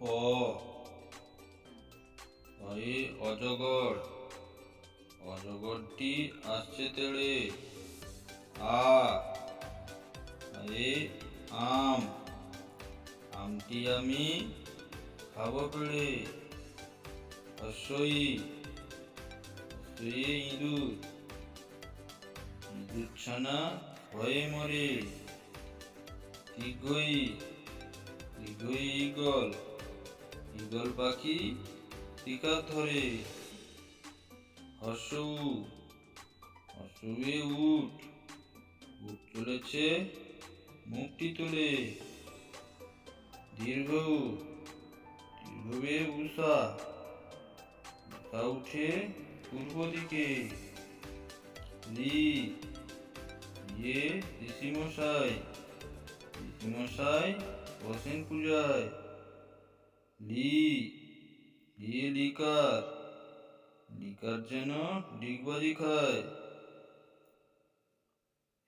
অ অয়ে অজগর। অজগরটি আসছে তেড়ে। আ। আয়ে আম। আমটি আমি খাব পেড়ে। হস্যই হস্যইয়ে ইঁদুর। ইঁদুর ছানা ভয়ে মরে। দীর্ঘই দীর্ঘই ঈগল ঈগল পাখি টিকা ধরে। হর্ষ হর্ষে উঠ। উঠ চলেছে মুখটি তুলে। দীর্ঘ, দীর্ঘবে উষা। উষা উঠে পূর্ব দিকে। লি ইয়ে ঋষিমশাই। ঋষিমশাই বসেন পূজায়। লি লিয়ে লিকার লিকার যেন ডিগবাজি খায়।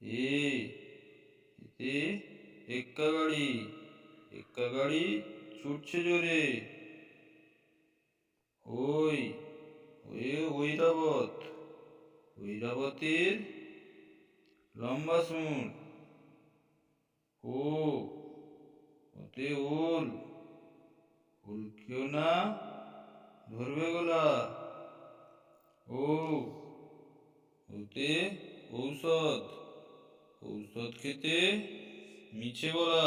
এ, এতে এক্কা গাড়ি এক্কা গাড়ি ছুটছে জোরে। ওই ওই ঐরাবত, ঐরাবতের লম্বা সুর। ও, ওতে ওল কেউ না ধরবে গোলা। ও ওতে ঔষধ। ঔষধ খেতে মিছে বলা